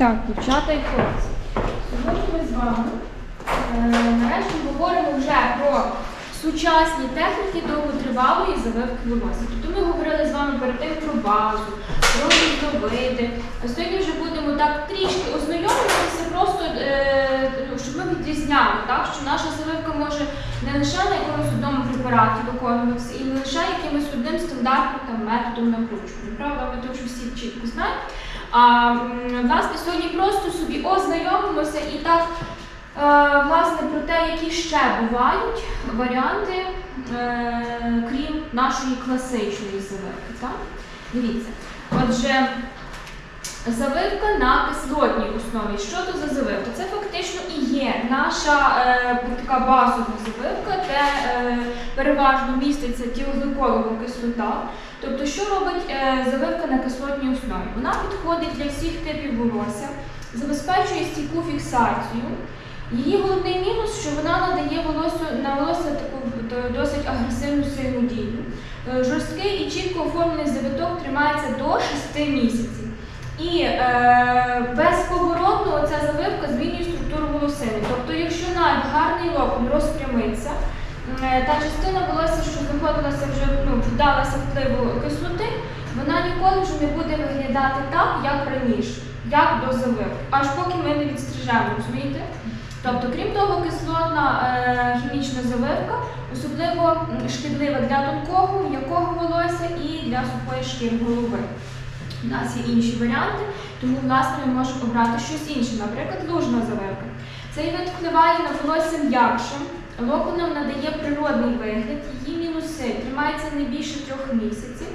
Так, дівчата і хлопці. Сьогодні ми з вами е, нарешті говоримо вже про сучасні техніки довготривалої завивки волосся. Тобто ми говорили з вами перед тим про базу, про різновиди. Сьогодні вже будемо так трішки ознайомитися, просто е, ну, щоб ми відрізняли, так, що наша завивка може не лише на якомусь одному препараті виконуватися, і не лише якимось одним стандартним там, методом накручування. Правда, ми то вже всі чітко знаємо. А власне сьогодні просто собі ознайомимося і так е, власне про те, які ще бувають варіанти, е, крім нашої класичної завивки. Так? Дивіться. Отже, завивка на кислотній основі. Що то за завивка? Це фактично і є наша е, така базова завивка, де переважно міститься тіогликолова кислота. Тобто, що робить е, завивка на кислотній основі? Вона підходить для всіх типів волосся, забезпечує стійку фіксацію. Її головний мінус, що вона надає волосю на волосся таку досить агресивну сильну дію. Е, Жорсткий і чітко оформлений завиток тримається до 6 місяців. І е, безповоротно ця завивка змінює структуру волосини. Тобто, якщо навіть гарний локон розпрямиться, та частина волосся, що знаходилася вже ну, вдалася впливу кислоти, вона ніколи вже не буде виглядати так, як раніше, як до завивки, аж поки ми не відстрижемо, розумієте? Тобто, крім того, кислотна е, хімічна завивка особливо шкідлива для тонкого, м'якого волосся і для сухої шкіри голови. У нас є інші варіанти, тому власне ми можемо обрати щось інше, наприклад, лужна завивка. Цей вид впливає на волосся м'якше, локонам надає природний вигляд, її мінуси тримається не більше трьох місяців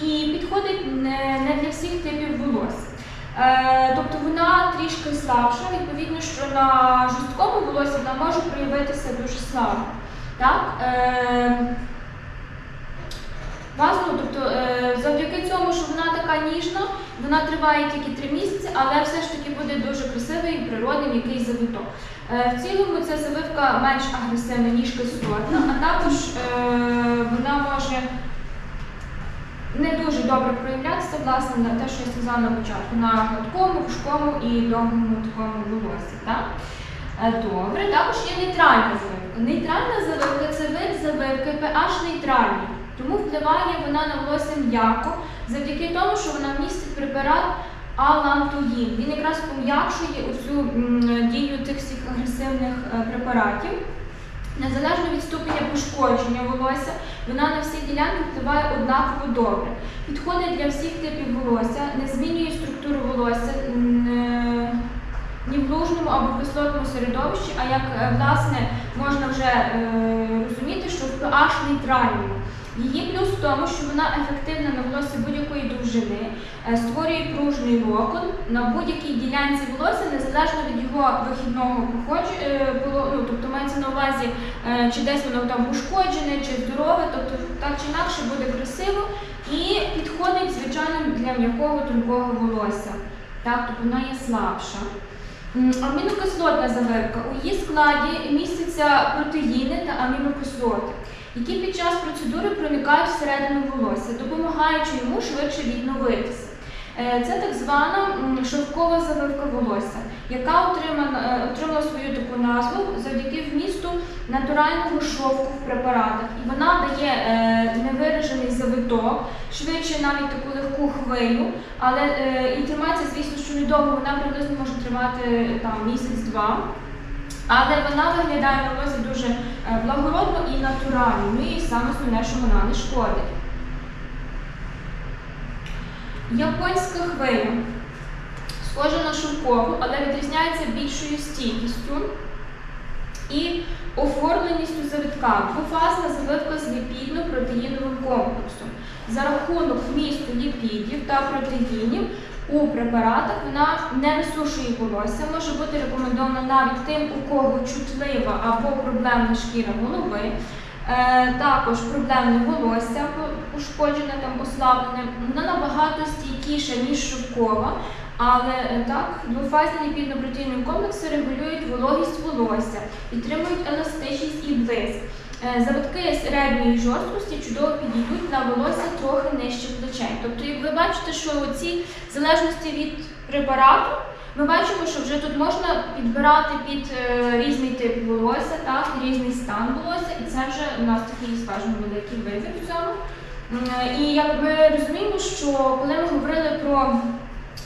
і підходить не, для всіх типів волосся. Е, тобто вона трішки слабша, відповідно, що на жорсткому волосі вона може проявитися дуже слабо. Так? Е, Важно, тобто така ніжна, вона триває тільки три місяці, але все ж таки буде дуже красивий і природний якийсь завиток. Е, в цілому ця завивка менш агресивна, ніж кислотна, а також е, вона може не дуже добре проявлятися власне на те, що я сказала на початку, на гладкому, вужкому і довгому такому волосі. Е, Добре, також є нейтральна завивка. Нейтральна завивка це вид завивки pH нейтральний. Тому впливає вона на волосся м'яко завдяки тому, що вона містить препарат алантоїн. Він якраз пом'якшує м, дію тих всіх агресивних е, препаратів. Незалежно від ступеня пошкодження волосся, вона на всі ділянки впливає однаково добре. Підходить для всіх типів волосся, не змінює структуру волосся е, ні в лужному або в кислотному середовищі, а як е, власне можна вже розуміти, що в pH нейтральному. Її плюс в тому, що вона ефективна на волосі будь-якої довжини, е, створює пружний локон на будь-якій ділянці волосся, незалежно від його вихідного походження, ну, тобто мається на увазі, е, чи десь воно там ушкоджене, чи здорове, тобто так чи інакше буде красиво і підходить звичайно для м'якого тонкого волосся. Так, тобто вона є слабша. Амінокислотна завивка. У її складі містяться протеїни та амінокислоти, які під час процедури проникають всередину волосся, допомагаючи йому швидше відновитися. Е, Це так звана шовкова завивка волосся, яка е, отримала свою таку назву завдяки вмісту натурального шовку в препаратах. І вона дає е, невиражений завиток, швидше навіть таку легку хвилю, але і тримається, звісно, що недовго, вона приблизно може тримати там місяць-два. Але вона виглядає на волосі дуже е, благородно і натурально. Ну і саме основне, що вона не шкодить. Японська хвиля. Схожа на шовкову, але відрізняється більшою стійкістю і оформленістю завитка. Двофазна завивка з ліпідно-протеїновим комплексом. За рахунок вмісту ліпідів та протеїнів у препаратах вона не висушує волосся, може бути рекомендована навіть тим, у кого чутлива або проблемна шкіра голови. Е, також проблемне волосся ушкоджене там ослаблене, вона набагато стійкіша, ніж шовкова, але е, так, двофазні ліпідно-протеїнові комплекси регулюють вологість волосся, підтримують еластичність і блиск. Е, Завитки середньої жорсткості чудово підійдуть на волосся трохи нижче плечей. Тобто, як ви бачите, що ці в залежності від препарату Ми бачимо, що вже тут можна підбирати під е, різний тип волосся, так, різний стан волосся, і це вже у нас такий, скажімо, великий вибір в цьому. І як ми розуміємо, що коли ми говорили про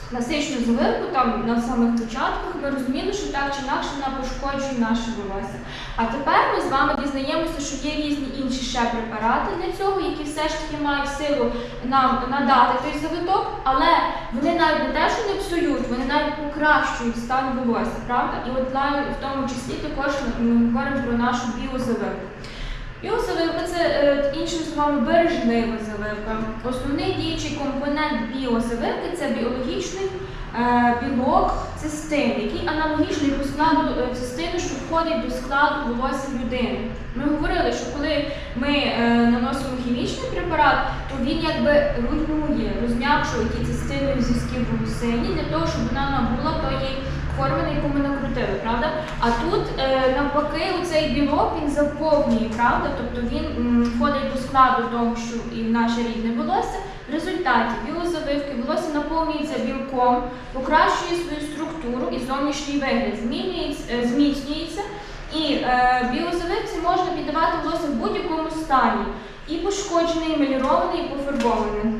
класичну завивку, там на самих початках, ми розуміли, що так чи інакше вона пошкоджує наше волосся. А тепер ми з вами дізнаємося, що є різні інші ще препарати для цього, які все ж таки мають силу нам надати той завиток, але вони навіть не те, що не псують, вони навіть покращують стан волосся, правда? І от в тому числі також ми говоримо про нашу біозавивку. Біозавивка це е, іншими словами бережлива завивка. Основний діючий компонент біозавивки це біологічний е, білок цистин, який аналогічний по складу е, цистини, що входить до складу волосся людини. Ми говорили, що коли ми наносимо хімічний препарат, то він якби руйнує, розм'якшує ті цистини в зв'язки волосині для того, щоб вона набула тої форми, на яку ми накрутили, правда? А тут е, навпаки, цей білок він заповнює, правда? Тобто він входить до складу того, що і наше рідне волосся. В результаті біозавивки волосся наповнюється білком, покращує свою структуру і зовнішній вигляд, е, зміцнюється. І е, біозавивці можна піддавати волосся в будь-якому стані. І пошкоджене, і меліроване, і пофарбоване.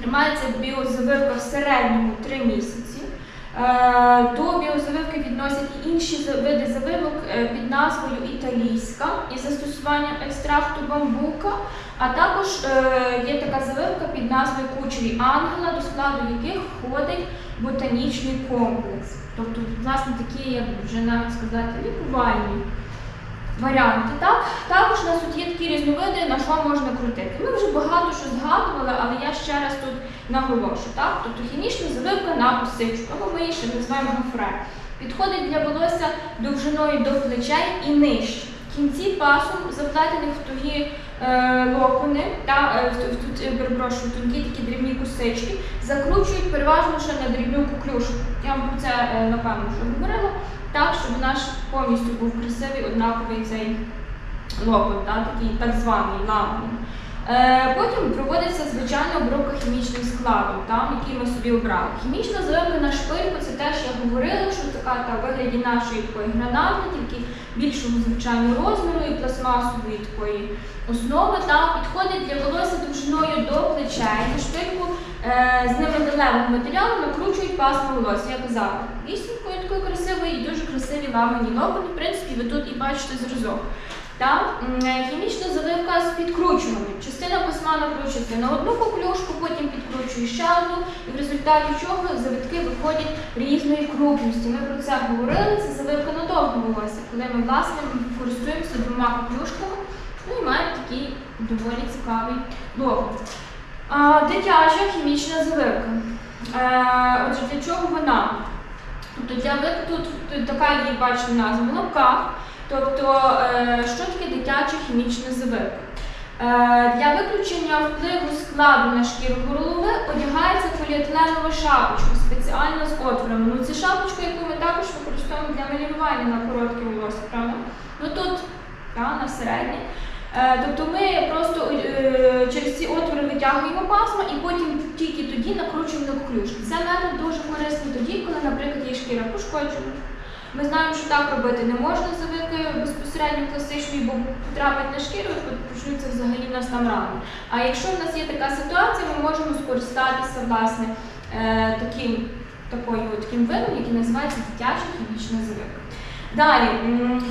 Тримається біозавивка в середньому 3 місяці. Е, До біозавивки відносять інші види завивок е, під назвою італійська із застосуванням екстракту бамбука, а також е, є така завивка під назвою кучері ангела, до складу яких входить ботанічний комплекс. Тобто, власне, такі, як вже навіть сказати, лікувальні варіанти. Так? Також у нас тут є такі різновиди, на що можна крутити. Ми вже багато що згадували, але я ще раз тут наголошу. Так? Тобто хімічна заливка на косичку, або ми її ще називаємо гофре. Підходить для волосся довжиною до плечей і нижче. В кінці пасом заплетених в тугі е, локони, та, е, тут, е, перепрошую, тонкі такі дрібні косички, закручують переважно ще на дрібну куклюшку. Я вам про це е, напевно вже говорила так, щоб наш повністю був красивий, однаковий цей локон, так, такий так званий ламаний. Е, потім проводиться звичайна обробка хімічним складом, там, який ми собі обрали. Хімічна заливка на шпильку це теж я говорила, що така та вигляді нашої такої гранати, тільки більшого звичайного розміру і пластмасової такої основи. Там підходить для волосся довжиною до плечей. На шпильку е, з неметалевого матеріалу накручують пасмо волосся. Я казала, вісінькою такою красивою і дуже красиві ламані локони. В принципі, ви тут і бачите зразок. Та м, е, хімічна заливка з підкручуванням. Частина письма накручується на одну поклюшку, потім підкручує ще одну, і в результаті чого завитки виходять різної крупності. Ми про це говорили. Це заливка на волосся, коли ми власне користуємося двома поклюшками, ну і маємо такий доволі цікавий. А, Дитяча хімічна заливка. Е, Отже, для чого вона? Тобто для тут, тут така є, бачите, назва в лапках. Тобто, е, що таке дитяча хімічна завивка? Е, Для виключення впливу складу на шкіру голови одягається поліетиленова шапочка спеціально з отворами. Ну, це шапочка, яку ми також використовуємо для малювання на коротке волосся, правда? Ну тут та, на середнє. Е, Тобто ми просто через ці отвори витягуємо пасма і потім тільки тоді накручуємо на коклюшки. Це метод дуже корисний тоді, коли, наприклад, є шкіра пошкоджена. Ми знаємо, що так робити не можна завивки безпосередньо класичної, бо потрапить на шкіру почнуться взагалі в нас там рани. А якщо в нас є така ситуація, ми можемо скористатися власне е, таким, такою, таким видом, який називається дитяча хімічна завивка. Далі,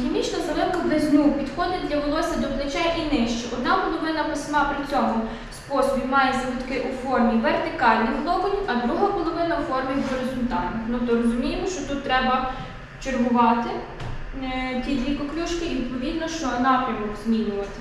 хімічна заливка близнюк підходить для волосся до плечей і нижче. Одна половина письма при цьому способі має завитки у формі вертикальних локонів, а друга половина у формі горизонтальних. Ну то розуміємо, що тут треба чергувати е, ті дві коклюшки і відповідно, що напрямок змінювати.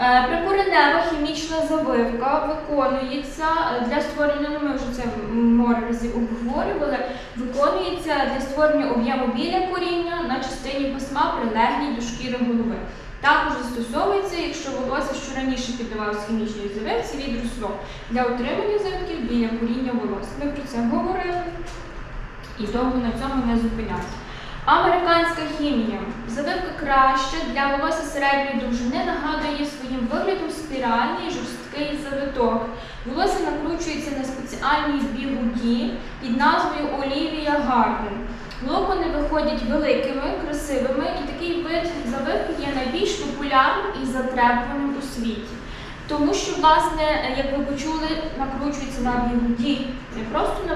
Е, Прикоренева хімічна завивка виконується для створення, ну ми вже це море разів обговорювали, виконується для створення об'єму біля коріння на частині письма, прилеглій до шкіри голови. Також застосовується, якщо волосся, що раніше піддавалося хімічній завивці, відросло для утримання завитків біля коріння волосся. Ми про це говорили і довго на цьому не зупинятися. Американська хімія. Завивка краще для волосся середньої довжини нагадує своїм виглядом спіральний жорсткий завиток. Волосся накручується на спеціальній бігуді під назвою Олівія Гарден. Локони виходять великими, красивими, і такий вид завивки є найбільш популярним і затребуваним у світі. Тому що, власне, як ви почули, накручується на бігуді, не просто на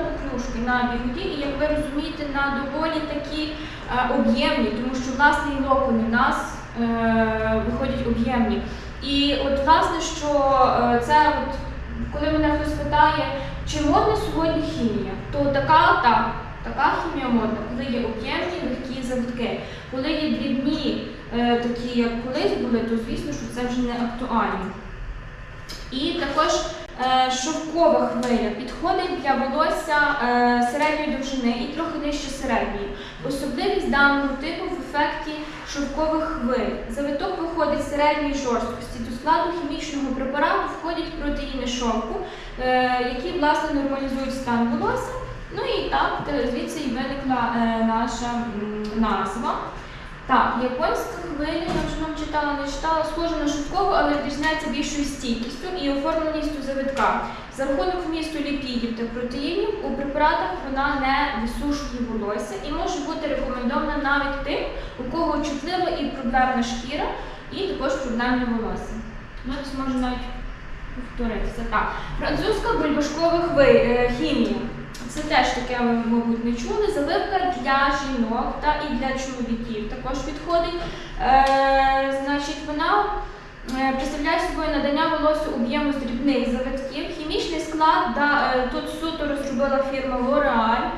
на бігуді, і як ви розумієте, на доволі такі е, об'ємні, тому що власне і локони в нас е, виходять об'ємні. І от власне, що е, це от, коли мене хтось питає, чи модна сьогодні хімія, то така так. Така хімія модна, коли є об'ємні, легкі завитки. Коли є дрібні, такі як колись були, то звісно, що це вже не актуально. І також шовкова хвиля підходить для волосся е, середньої довжини і трохи нижче середньої. Особливість даного типу в ефекті шовкових хвиль. Завиток виходить середньої жорсткості. До складу хімічного препарату входять протеїни шовку, е, які власне нормалізують стан волосся. Ну і так, звідси і виникла е, наша назва. Так, японська хвиля, я вже вам читала, не читала, схожа на шовкову, але відрізняється більшою стійкістю і оформленістю завитка. За рахунок вмісту ліпідів та протеїнів у препаратах вона не висушує волосся і може бути рекомендована навіть тим, у кого чутлива і проблемна шкіра, і також проблемне волосся. Ну, це може навіть повторитися. Так, французька бульбашкова е, хімія. Це теж таке, ви, мабуть, не чули. Заливка для жінок та і для чоловіків також підходить. Е, значить, вона е, представляє собою надання волосю об'єму з дрібних завитків. Хімічний склад да, е, тут суто розробила фірма L'Oreal.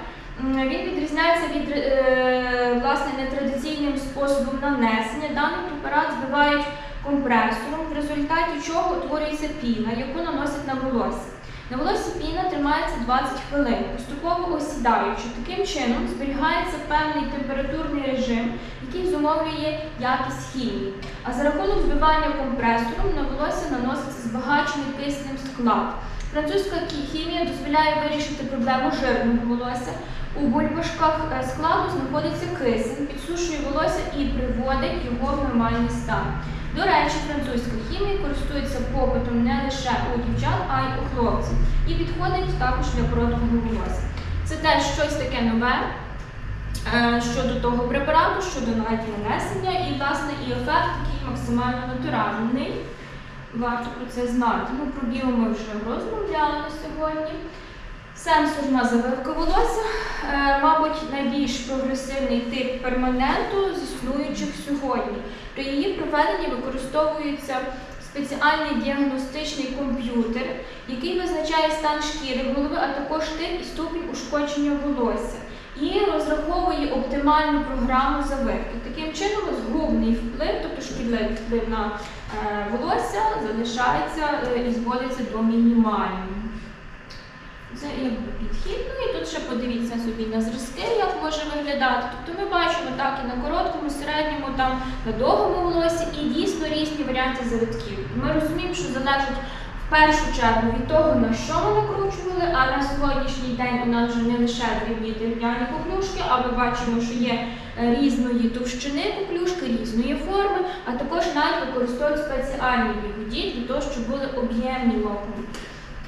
Він відрізняється від е, власне нетрадиційним способом нанесення. Даний препарат збивають компресором, в результаті чого утворюється піна, яку наносять на волосся. На волосі піна тримається 20 хвилин, поступово осідаючи. Таким чином зберігається певний температурний режим, який зумовлює якість хімії. А за рахунок збивання компресором на волосся наноситься збагачений киснем склад. Французька хімія дозволяє вирішити проблему жирного волосся. У бульбашках е, складу знаходиться кисень, підсушує волосся і приводить його в нормальний стан. До речі, французька хімія попитом не лише у дівчат, а й у хлопців. І підходить також для короткого волосся. Це теж щось таке нове е, щодо того препарату, щодо навіть нанесення, і власне і ефект такий максимально натуральний. Варто про це знати. Ну, про біо ми вже розмовляли сьогодні. Сенсорна завивка волосся, е, мабуть, найбільш прогресивний тип перманенту з існуючих сьогодні. При її проведенні використовується спеціальний діагностичний комп'ютер, який визначає стан шкіри голови, а також тип і ступінь ушкодження волосся. І розраховує оптимальну програму завивки. Таким чином, згубний вплив, тобто шкідливий вплив на е, волосся, залишається е, і зводиться до мінімального. Це якби підхід. Ну і тут ще подивіться собі на зразки, як може виглядати. Тобто ми бачимо так і на короткому, середньому, там на довгому волосі, і дійсно різні варіанти завитків. Ми розуміємо, що залежить в першу чергу від того, на що ми накручували, а на сьогоднішній день у нас вже не лише дрібні дерев'яні поклюшки, а ми бачимо, що є е, різної товщини поклюшки, різної форми, а також навіть використовують спеціальні бігуді для того, щоб були об'ємні локони.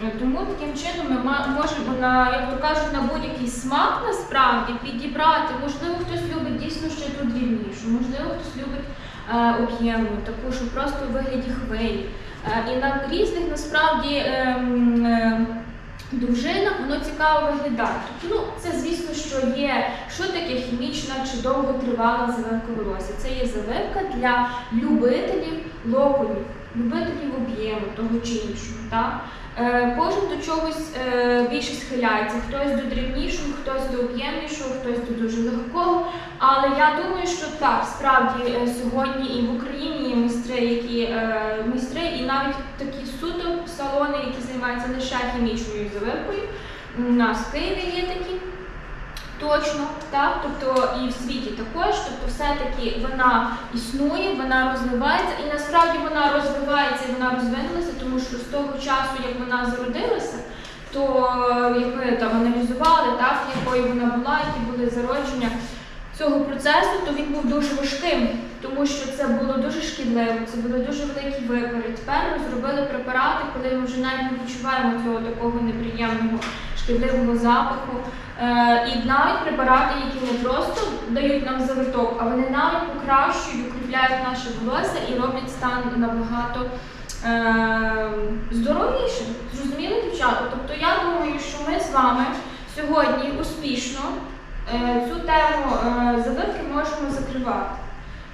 Е, Тому таким чином ми можемо на, як то кажуть, на будь-який смак насправді підібрати. Можливо, хтось любить дійсно ще ту дрібнішу, можливо, хтось любить е, об'ємну, таку, що просто у вигляді хвилі. Е, і на різних насправді ем, е, довжинах воно цікаво виглядає. Тобто, ну, це звісно, що є, що таке хімічна чи довготривала завивка волосся. Це є завивка для любителів локонів, любителів об'єму того чи іншого. Так? Е, Кожен до чогось е, більше схиляється. Хтось до дрібнішого, хтось до об'ємнішого, хтось до дуже легкого. Але я думаю, що так, справді е, сьогодні і в Україні є майстри, які майстри, і навіть такі суто салони, які займаються лише хімічною завивкою. У нас в Києві є такі. Точно, так, тобто і в світі все-таки вона існує, вона розвивається, і насправді вона розвивається і вона розвинулася, тому що з того часу, як вона зародилася, то як ми там аналізували, так, якою вона була, які були зародження цього процесу, то він був дуже важким, тому що це було дуже шкідливо, це були дуже великі випари. Тепер ми зробили препарати, коли ми вже навіть не відчуваємо цього такого неприємного шкідливого запаху. Е, і навіть препарати, які не просто дають нам завиток, а вони навіть покращують, укріпляють наше волосся і роблять стан набагато е, здоровішим. Зрозуміли, дівчата? Тобто я думаю, що ми з вами сьогодні успішно цю тему е, завивки можемо закривати.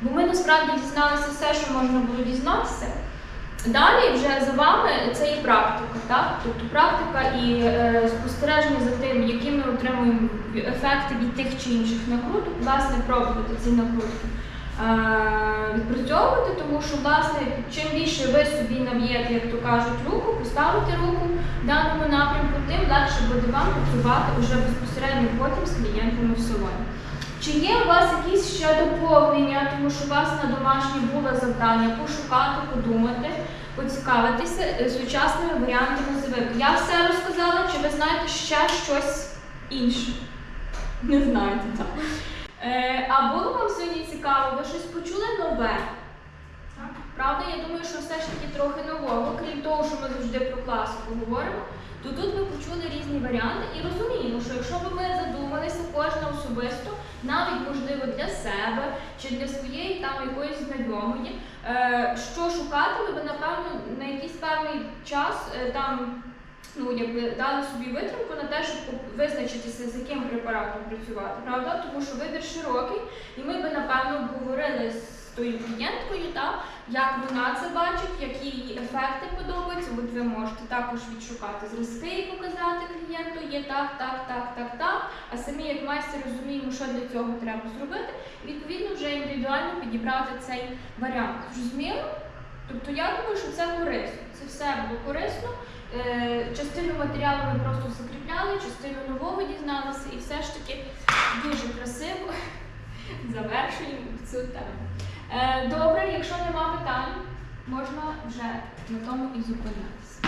Бо ми насправді дізналися все, що можна було дізнатися. Далі вже за вами це і практика, так? Тобто практика і е, спостереження за тим, які ми отримуємо ефекти від тих чи інших накруток, власне, пробувати ці накрутки. Е, відпрацьовувати, тому що власне чим більше ви собі нав'єте, як то кажуть, руку, поставите руку в даному напрямку, тим легше буде вам працювати вже безпосередньо потім з клієнтами в салоні. Чи є у вас якісь ще доповнення, тому що у вас на домашнє було завдання пошукати, подумати, поцікавитися е, сучасними варіантами завивки? Я все розказала, чи ви знаєте ще щось інше? Не знаєте, так. Е, а було вам сьогодні цікаво, ви щось почули нове? Правда, я думаю, що все ж таки трохи нового, крім того, що ми завжди про класику говоримо, то тут ми почули різні варіанти і розуміємо, що якщо б ми задумалися кожна особисто, навіть можливо для себе чи для своєї там якоїсь знайомої, е, що шукати, б напевно на якийсь певний час е, там ну, якби дали собі витримку на те, щоб визначитися, з яким препаратом працювати, правда? Тому що вибір широкий, і ми би напевно обговорили з тою клієнткою, та, як вона це бачить, які їй ефекти подобаються. От ви можете також відшукати зразки і показати клієнту, є так, так, так, так, так. А самі як майстер розуміємо, що для цього треба зробити, і відповідно вже індивідуально підібрати цей варіант. Зрозуміло? Тобто я думаю, що це корисно. Це все було корисно. Е, Частину матеріалу ми просто закріпляли, частину нового дізналися, і все ж таки дуже красиво завершуємо цю тему. Е, Добре, якщо нема питань, можна вже на тому і зупинятися.